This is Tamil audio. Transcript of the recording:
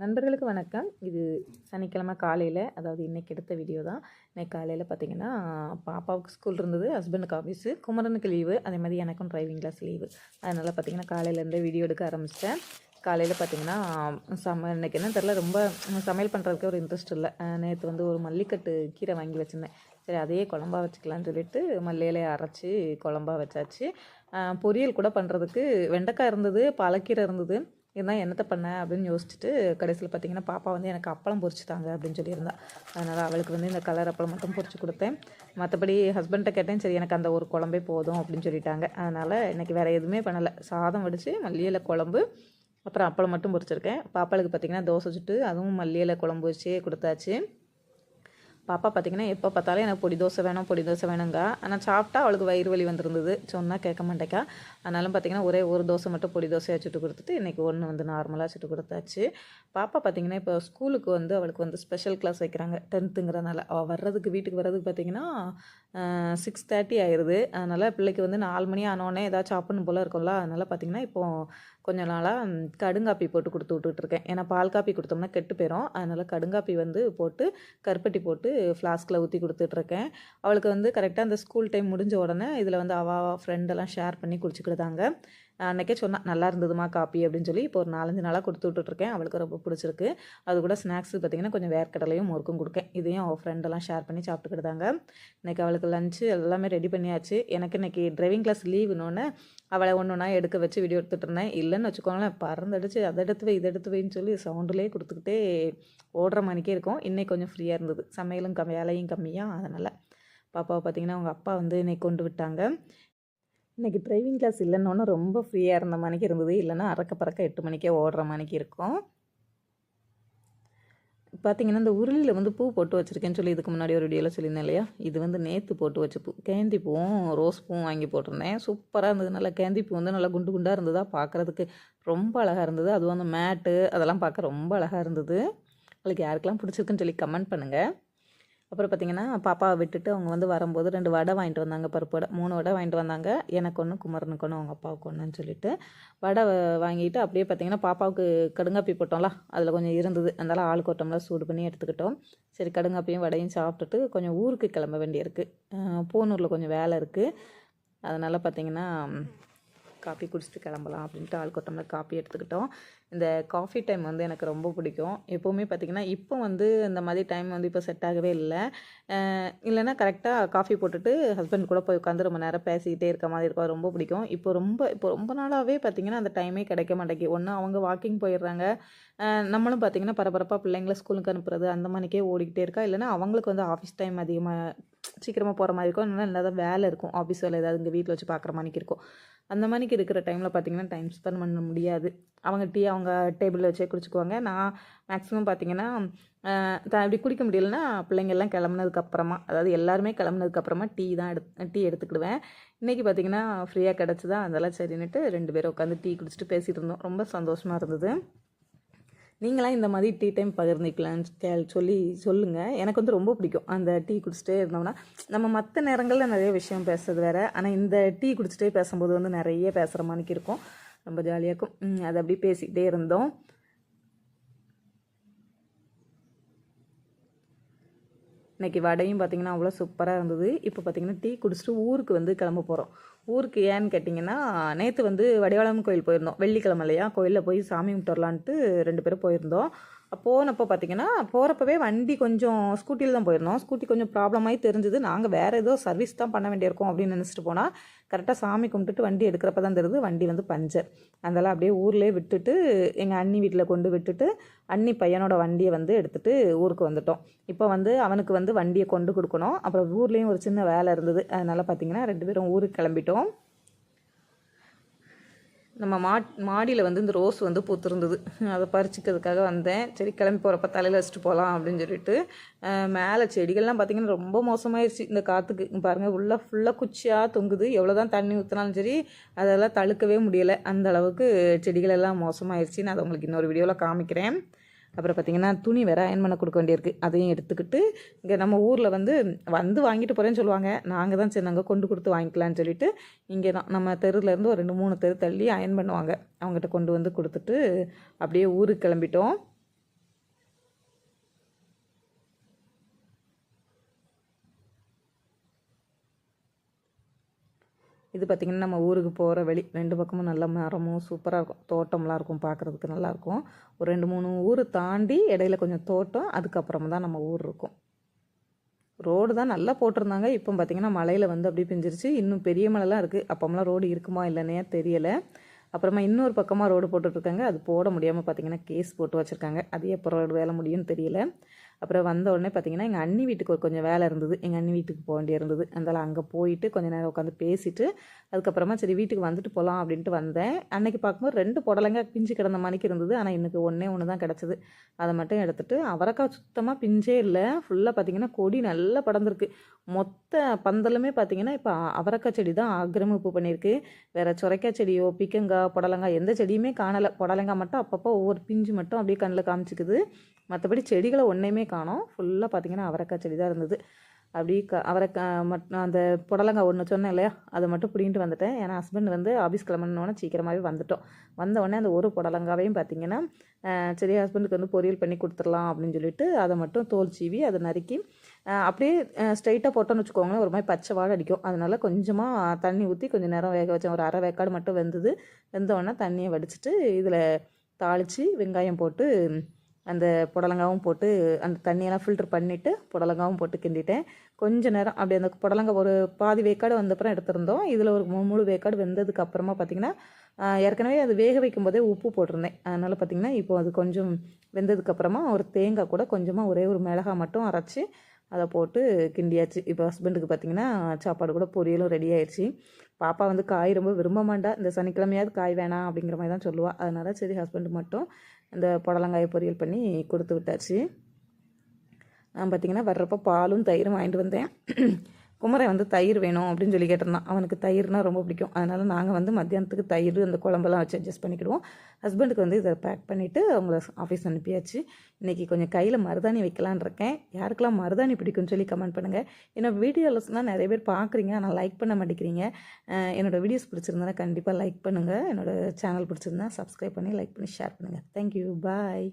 நண்பர்களுக்கு வணக்கம். இது சனிக்கிழமை காலையில் அதாவது இன்றைக்கி எடுத்த வீடியோ தான். இன்னைக்கு காலையில் பார்த்தீங்கன்னா பாப்பாவுக்கு ஸ்கூல் இருந்தது ஹஸ்பண்டுக்கு ஆஃபீஸு குமரனுக்கு லீவு அதே மாதிரி எனக்கும் டிரைவிங் கிளாஸ் லீவு அதனால் பார்த்தீங்கன்னா காலையிலேருந்தே வீடியோ எடுக்க ஆரம்பிச்சிட்டேன். காலையில் பார்த்தீங்கன்னா சம இன்னைக்கு என்ன தெரில ரொம்ப சமையல் பண்ணுறதுக்கு ஒரு இன்ட்ரெஸ்ட் இல்லை. நேற்று வந்து ஒரு மல்லிக்கட்டு கீரை வாங்கி வச்சுருந்தேன். சரி அதையே குழம்பா வச்சுக்கலான்னு சொல்லிட்டு மல்லியிலே அரைச்சி குழம்பா வச்சாச்சு. பொரியல் கூட பண்ணுறதுக்கு வெண்டைக்காய் இருந்தது பாலக்கீரை இருந்தது. இருந்தால் என்னத்தை பண்ண அப்படின்னு யோசிச்சுட்டு கடைசியில் பார்த்தீங்கன்னா பாப்பா வந்து எனக்கு அப்பளம் பொரிச்சு தாங்க அப்படின்னு சொல்லியிருந்தா. அதனால் அவளுக்கு வந்து இந்த கலர் அப்பளம் மட்டும் பொறிச்சு கொடுத்தேன். மற்றபடி ஹஸ்பண்ட்டை கேட்டேன் சரி எனக்கு அந்த ஒரு குழம்பே போதும் அப்படின்னு சொல்லிட்டாங்க. அதனால் எனக்கு வேறு எதுவுமே பண்ணலை. சாதம் வடித்து மல்லியில் குழம்பு அப்புறம் அப்பளம் மட்டும் பொரிச்சிருக்கேன். பாப்பாளுக்கு பார்த்தீங்கன்னா தோசை சுட்டு அதுவும் மல்லியில குழம்பு வச்சே கொடுத்தாச்சு. பாப்பா பார்த்தீங்கன்னா எப்போ பார்த்தாலும் எனக்கு பொடி தோசை வேணும் பொடி தோசை வேணுங்க. ஆனால் சாப்பிட்டா அவளுக்கு வயிறு வலி வந்திருந்தது. சொன்னால் கேட்க மாட்டேக்கா. அதனால பார்த்தீங்கன்னா ஒரே ஒரு தோசை மட்டும் பொடி தோசையாக சுட்டு கொடுத்துட்டு இன்றைக்கி ஒன்று வந்து நார்மலாக சுட்டு கொடுத்தாச்சு. பாப்பா பார்த்தீங்கன்னா இப்போ ஸ்கூலுக்கு வந்து அவளுக்கு வந்து ஸ்பெஷல் கிளாஸ் வைக்கிறாங்க. டென்த்துங்கிறனால அவள் வர்றதுக்கு வீட்டுக்கு வர்றதுக்கு பார்த்தீங்கன்னா சிக்ஸ் தேர்ட்டி ஆயிடுது அதனால் பிள்ளைக்கு வந்து நாலு மணி ஆனோடனே ஏதாச்சும் சாப்பிடணும் போல் இருக்கும்ல. அதனால் பார்த்தீங்கன்னா இப்போது கொஞ்ச நாளாக கடுங்காப்பி போட்டு கொடுத்து விட்டுட்ருக்கேன். ஏன்னா பால் காப்பி கொடுத்தோம்னா கெட்டு போயிடும் அதனால் கடுங்காப்பி வந்து போட்டு கருப்பட்டி போட்டு ஃப்ளாஸ்கில் ஊற்றி கொடுத்துட்ருக்கேன். அவளுக்கு வந்து கரெக்டாக அந்த ஸ்கூல் டைம் முடிஞ்ச உடனே இதில் வந்து அவள் ஃப்ரெண்டெல்லாம் ஷேர் பண்ணி குடிச்சிக்கிட்டாங்க அன்றைக்கே சொன்னால் நல்லா இருந்ததுமா காப்பி? அப்படின்னு சொல்லி இப்போ ஒரு நாலஞ்சு நாளாக கொடுத்து விட்டுட்ருக்கேன். அவளுக்கு ரொம்ப பிடிச்சிருக்கு. அது கூட ஸ்நாக்ஸ் பார்த்தீங்கன்னா கொஞ்சம் வேர்க்கடலையும் முறுக்கும் கொடுக்கேன். இதையும் அவள் ஃப்ரெண்டெல்லாம் ஷேர் பண்ணி சாப்பிட்டுக்கிட்டாங்க. இன்றைக்கி அவளுக்கு லஞ்சு எல்லாமே ரெடி பண்ணியாச்சு. எனக்கு இன்றைக்கி டிரைவிங் கிளாஸ் லீவுனோடனே அவளை ஒன்று ஒன்றா எடுக்க வச்சு வீடியோ எடுத்துகிட்டு இருந்தேன். இல்லைன்னு வச்சுக்கோங்களேன் பறந்தடிச்சு அதை எடுத்து வை இதை எடுத்து வைன்னு சொல்லி சவுண்டுலேயே கொடுத்துக்கிட்டே ஓடுற மணிக்கே இருக்கும். இன்னைக்கு கொஞ்சம் ஃப்ரீயாக இருந்தது. சமையலும் கம் வேலையும் கம்மியாக அதனால். பாப்பாவை பார்த்தீங்கன்னா அவங்க அப்பா வந்து இன்னைக்கு கொண்டு விட்டாங்க. இன்றைக்கி டிரைவிங் கிளாஸ் இல்லைன்னொன்னு ரொம்ப ஃப்ரீயாக இருந்த மணிக்கு இருந்தது. இல்லைன்னா அறக்க பறக்க எட்டு மணிக்கே ஓடுற மணிக்கு இருக்கும். பார்த்தீங்கன்னா இந்த உருளியில் வந்து பூ போட்டு வச்சுருக்கேன்னு சொல்லி இதுக்கு முன்னாடி ஒரு வீடியோவில் சொல்லியிருந்தேன் இல்லையா? இது வந்து நேற்று போட்டு வச்ச பூ. கேந்தி பூவும் ரோஸ் பூவும் வாங்கி போட்டிருந்தேன். சூப்பராக இருந்தது. நல்லா கேந்தி பூ வந்து நல்லா குண்டு குண்டாக இருந்ததா பார்க்குறதுக்கு ரொம்ப அழகாக இருந்தது. அதுவும் அந்த மேட்டு அதெல்லாம் பார்க்க ரொம்ப அழகாக இருந்தது. உங்களுக்கு யாருக்கெல்லாம் பிடிச்சிருக்குன்னு சொல்லி கமெண்ட் பண்ணுங்கள் அப்புறம் பார்த்தீங்கன்னா பாப்பாவை விட்டுட்டு அவங்க வந்து வரும்போது ரெண்டு வடை வாங்கிட்டு வந்தாங்க பருப்பு வடை. மூணு வடை வாங்கிட்டு வந்தாங்க. எனக்கு ஒன்று குமரனுக்கு ஒன்று அவங்க அப்பாவுக்கு ஒன்றுன்னு சொல்லிட்டு வடை வாங்கிட்டு அப்படியே பார்த்தீங்கன்னா பாப்பாவுக்கு கடுங்காப்பி போட்டோம்ல அதில் கொஞ்சம் இருந்தது. அதனால் ஆளுக்கு ஒரு சூடு பண்ணி எடுத்துக்கிட்டோம். சரி கடுங்காப்பியும் வடையும் சாப்பிட்டுட்டு கொஞ்சம் ஊருக்கு கிளம்ப வேண்டியிருக்கு. பூனூரில் கொஞ்சம் வேலை இருக்குது அதனால் பார்த்தீங்கன்னா காஃபி குடிச்சிட்டு கிளம்பலாம் அப்படின்ட்டு ஆளுக்கு ஒரு டம்ளர் காஃபி எடுத்துக்கிட்டோம். இந்த காஃபி டைம் வந்து எனக்கு ரொம்ப பிடிக்கும். எப்போவுமே பார்த்திங்கன்னா இப்போ வந்து இந்த மாதிரி டைம் வந்து இப்போ செட் ஆகவே இல்லை. இல்லைன்னா கரெக்டாக காஃபி போட்டுட்டு ஹஸ்பண்ட் கூட போய் உட்காந்து ரொம்ப நேரம் பேசிக்கிட்டே இருக்க மாதிரி இருக்கும். ரொம்ப பிடிக்கும். இப்போ ரொம்ப இப்போ ரொம்ப நாளாகவே பார்த்திங்கன்னா அந்த டைமே கிடைக்க மாட்டேங்குது. ஒன்று அவங்க வாக்கிங் போயிடுறாங்க. நம்மளும் பார்த்திங்கன்னா பரபரப்பாக பிள்ளைங்கள ஸ்கூலுக்கு அனுப்புறது அந்த மணிக்கே ஓடிக்கிட்டே இருக்கா? இல்லைன்னா அவங்களுக்கு வந்து ஆஃபீஸ் டைம் அதிகமாக சீக்கிரமாக போகிற மாதிரி இருக்கும். இல்லைன்னா ஏதாவது வேலை இருக்கும். ஆஃபீஸ் வேலை ஏதாவது இங்கே வீட்டில் வச்சு பார்க்குற மாதிரி இருக்கும். அந்த மாதிரிக்கு இருக்கிற டைமில் பார்த்தீங்கன்னா டைம் ஸ்பெண்ட் பண்ண முடியாது. அவங்க டீ அவங்க டேபிளில் வச்சே குடிச்சுக்குவாங்க. நான் மேக்ஸிமம் பார்த்தீங்கன்னா அஹ் இப்படி குடிக்க முடியலன்னா பிள்ளைங்கள்லாம் கிளம்புனதுக்கப்புறமா அதாவது எல்லாருமே கிளம்புனதுக்கப்புறமா டீ தான் எடுத்து டீ எடுத்துக்கிடுவேன். இன்றைக்கி பார்த்தீங்கன்னா ஃப்ரீயாக கிடச்சிதான் அதெல்லாம் சரின்னுட்டு ரெண்டு பேரும் உட்காந்து டீ குடிச்சிட்டு பேசிகிட்டு இருந்தோம். ரொம்ப சந்தோஷமாக இருந்தது. நீங்களாம் இந்த மாதிரி டீ டைம் பகிர்ந்துக்கலான்னு கேள் சொல்லி சொல்லுங்கள் எனக்கு வந்து ரொம்ப பிடிக்கும் அந்த டீ குடிச்சிட்டே இருந்தோம்னா. நம்ம மற்ற நேரங்களில் நிறைய விஷயம் பேசுறது வேறு. ஆனால் இந்த டீ குடிச்சிட்டே பேசும்போது வந்து நிறைய பேசுகிற மாதிரிக்கு இருக்கும். ரொம்ப ஜாலியாக இருக்கும். அதை அது அப்படியே பேசிக்கிட்டே இருந்தோம். இன்னைக்கு வடையும் பார்த்திங்கன்னா அவ்வளோ சூப்பராக இருந்தது. இப்போ பார்த்தீங்கன்னா டீ குடிச்சிட்டு ஊருக்கு வந்து கிளம்ப போகிறோம் ஊருக்கு ஏன்னு கேட்டிங்கன்னா நேற்று வந்து வடிவாளம் கோயில் போயிருந்தோம். வெள்ளிக்கிழமை இல்லையா? கோயிலில் போய் சாமி கும்பிட்டு வரலான்ட்டு ரெண்டு பேரும் போயிருந்தோம். போனப்போ பார்த்தீங்கன்னா போகிறப்பவே வண்டி கொஞ்சம் ஸ்கூட்டியில் தான் போயிருந்தோம். ஸ்கூட்டி கொஞ்சம் ப்ராப்ளமாகி தெரிஞ்சுது. நாங்கள் வேறு ஏதோ சர்வீஸ் தான் பண்ண வேண்டியிருக்கோம் அப்படின்னு நினச்சிட்டு போனால் கரெக்டாக சாமி கும்பிட்டுட்டு வண்டி எடுக்கிறப்ப தான் தெரியுது வண்டி வந்து பஞ்சர். அதெல்லாம் அப்படியே ஊர்லேயே விட்டுட்டு எங்கள் அண்ணி வீட்டில் கொண்டு விட்டுட்டு அண்ணி பையனோட வண்டியை வந்து எடுத்துகிட்டு ஊருக்கு வந்துட்டோம். இப்போ வந்து அவனுக்கு வந்து வண்டியை கொண்டு கொடுக்கணும். அப்புறம் ஊர்லேயும் ஒரு சின்ன வேலை இருந்தது. அதனால் பார்த்தீங்கன்னா ரெண்டு பேரும் ஊருக்கு கிளம்பிட்டோம். நம்ம மா மாடியில் வந்து இந்த ரோஸ் வந்து பூத்துருந்தது. அதை பறிச்சுக்கிறதுக்காக வந்தேன். சரி கிளம்பி போகிறப்ப தலையில் வச்சுட்டு போகலாம் அப்படின்னு சொல்லிட்டு மேலே செடிகள்லாம் பார்த்தீங்கன்னா ரொம்ப மோசமாயிருச்சு இந்த காற்றுக்கு பாருங்கள் உள்ளே ஃபுல்லாக குச்சியாக தொங்குது. எவ்வளோ தான் தண்ணி ஊற்றினாலும் சரி அதெல்லாம் தழுக்கவே முடியலை. அந்த அளவுக்கு செடிகளெல்லாம் மோசமாயிருச்சு. நான் அதை உங்களுக்கு இன்னொரு வீடியோவில் காமிக்கிறேன். அப்புறம் பார்த்தீங்கன்னா துணி வேறு அயன் பண்ண கொடுக்க வேண்டியிருக்கு. அதையும் எடுத்துக்கிட்டு இங்கே நம்ம ஊரில் வந்து வந்து வாங்கிட்டு போகிறேன்னு சொல்லுவாங்க. நாங்கள் தான் சரி நாங்கள் கொண்டு கொடுத்து வாங்கிக்கலாம்னு சொல்லிட்டு இங்கே தான் நம்ம தெருலேருந்து ஒரு ரெண்டு மூணு தெரு தள்ளி அயன் பண்ணுவாங்க. அவங்ககிட்ட கொண்டு வந்து கொடுத்துட்டு அப்படியே ஊருக்கு கிளம்பிட்டோம். இது பார்த்திங்கன்னா நம்ம ஊருக்கு போகிற வெளி ரெண்டு பக்கமும் நல்ல மரமும் சூப்பராக இருக்கும். தோட்டம்லாம் இருக்கும் பார்க்குறதுக்கு நல்லாயிருக்கும் ஒரு ரெண்டு மூணு ஊர் தாண்டி இடையில கொஞ்சம் தோட்டம் அதுக்கப்புறமா தான் நம்ம ஊர் இருக்கும். ரோடு தான் நல்லா போட்டிருந்தாங்க. இப்போ பார்த்திங்கன்னா மலையில் வந்து அப்படியே பிஞ்சிருச்சு. இன்னும் பெரிய மலைலாம் இருக்குது அப்போம்லாம் ரோடு இருக்குமா இல்லைன்னே தெரியலை. அப்புறமா இன்னொரு பக்கமாக ரோடு போட்டுட்ருக்காங்க அது போட முடியாமல் பார்த்தீங்கன்னா கேஸ் போட்டு வச்சுருக்காங்க. அது எப்போ ரோடு வேலை முடியும்னு தெரியல. அப்புறம் வந்த உடனே பார்த்தீங்கன்னா எங்கள் அண்ணி வீட்டுக்கு ஒரு கொஞ்சம் வேலை இருந்தது. எங்கள் அண்ணி வீட்டுக்கு போக வேண்டிய இருந்தது. அதனால் அங்கே போயிட்டு கொஞ்சம் நேரம் உட்காந்து பேசிட்டு அதுக்கப்புறமா சரி வீட்டுக்கு வந்துட்டு போகலாம் அப்படின்ட்டு வந்தேன். அன்னைக்கு பார்க்கும்போது ரெண்டு புடலங்க பிஞ்சு கிடந்த மணிக்கு இருந்தது. ஆனால் எனக்கு ஒன்றே ஒன்று தான் கிடச்சிது. அதை மட்டும் எடுத்துகிட்டு அவரைக்காய் சுத்தமாக பிஞ்சே இல்லை. ஃபுல்லாக பார்த்தீங்கன்னா கொடி நல்லா படர்ந்துருக்கு. மொத்த பந்தலுமே பார்த்தீங்கன்னா இப்போ அவரைக்காய் செடி தான் ஆக்கிரமிப்பு பண்ணியிருக்கு. வேறு சுரைக்காய் செடியோ பிக்கங்காய் புடலங்காய் எந்த செடியுமே காணலை. புடலங்காய் மட்டும் அப்பப்போ ஒவ்வொரு பிஞ்சு மட்டும் அப்படியே கண்ணில் காமிச்சிக்குது. மற்றபடி செடிகளை ஒன்றையுமே காணோம். ஃபுல்லாக பார்த்தீங்கன்னா அவரைக்காய் செடி தான் இருந்தது. அப்படி க அவரைக்காய் மட் அந்த புடலங்காய் ஒன்று சொன்னேன் இல்லையா? அதை மட்டும் பிடிங்கிட்டு வந்துட்டேன். ஏன்னா ஹஸ்பண்ட் வந்து ஆஃபீஸ் கிளம்பணுன்னே சீக்கிரமாகவே வந்துட்டோம். வந்த உடனே அந்த ஒரு புடலங்காவையும் பார்த்தீங்கன்னா சரி ஹஸ்பண்டுக்கு வந்து பொரியல் பண்ணி கொடுத்துடலாம் அப்படின்னு சொல்லிட்டு அதை மட்டும் தோல் சீவி அதை நறுக்கி அப்படியே ஸ்ட்ரைட்டாக போட்டோன்னு வச்சுக்கோங்களேன் ஒரு மாதிரி பச்சை வாழை அடிக்கும். அதனால் கொஞ்சமாக தண்ணி ஊற்றி கொஞ்சம் நேரம் வேக வச்சேன். ஒரு அரை வேக்காடு மட்டும் வெந்தது. வெந்தோடனே தண்ணியை வடிச்சிட்டு இதில் தாளித்து வெங்காயம் போட்டு அந்த புடலங்காவும் போட்டு அந்த தண்ணியெல்லாம் ஃபில்ட்ரு பண்ணிவிட்டு புடலங்காவும் போட்டு கிண்டிட்டேன். கொஞ்ச நேரம் அப்படி அந்த புடலங்கா ஒரு பாதி வேக்காடு வந்தப்புறம் எடுத்திருந்தோம். இதில் ஒரு முழு வேக்காடு வெந்ததுக்கு அப்புறமா பார்த்திங்கன்னா ஏற்கனவே அது வேக வைக்கும் போதே உப்பு போட்டிருந்தேன். அதனால் பார்த்திங்கன்னா இப்போ அது கொஞ்சம் வெந்ததுக்கப்புறமா ஒரு தேங்காய் கூட கொஞ்சமாக ஒரே ஒரு மிளகாய் மட்டும் அரைச்சி அதை போட்டு கிண்டியாச்சு. இப்போ ஹஸ்பண்டுக்கு பார்த்திங்கன்னா சாப்பாடு கூட பொரியலும் ரெடி ஆயிடுச்சு பாப்பா வந்து காய் ரொம்ப விரும்ப மாட்டா. இந்த சனிக்கிழமையாவது காய் வேணாம் அப்படிங்கிற மாதிரி தான் சொல்லுவாள் அதனால் சரி ஹஸ்பண்டு மட்டும் இந்த புடலங்காயை பொரியல் பண்ணி கொடுத்து விட்டாச்சு. நான் பார்த்திங்கன்னா வர்றப்போ பாலும் தயிரும் வாங்கிட்டு வந்தேன். குமரன் வந்து தயிர் வேணும் அப்படின்னு சொல்லி கேட்டிருந்தான். அவனுக்கு தயிர்னால் ரொம்ப பிடிக்கும். அதனால் நாங்கள் வந்து மத்தியானத்துக்கு தயிர் அந்த குழம்பெல்லாம் வச்சு அட்ஜஸ்ட் பண்ணிக்கிடுவோம். ஹஸ்பண்டுக்கு வந்து இதை பேக் பண்ணிவிட்டு அவங்கள ஆஃபீஸ் அனுப்பியாச்சு. இன்றைக்கி கொஞ்சம் கையில் மருதாணி வைக்கலான் இருக்கேன். யாருக்கெல்லாம் மருதாணி பிடிக்கும்னு சொல்லி கமெண்ட் பண்ணுங்கள் என்னோடய வீடியோஸ்னால் நிறைய பேர் பார்க்குறீங்க ஆனால் லைக் பண்ண மாட்டேங்கிறீங்க. என்னோடய வீடியோஸ் பிடிச்சிருந்தேன்னா கண்டிப்பாக லைக் பண்ணுங்கள் என்னோடய சேனல் பிடிச்சிருந்தா சப்ஸ்கிரைப் பண்ணி லைக் பண்ணி ஷேர் பண்ணுங்கள் தேங்க்யூ பாய்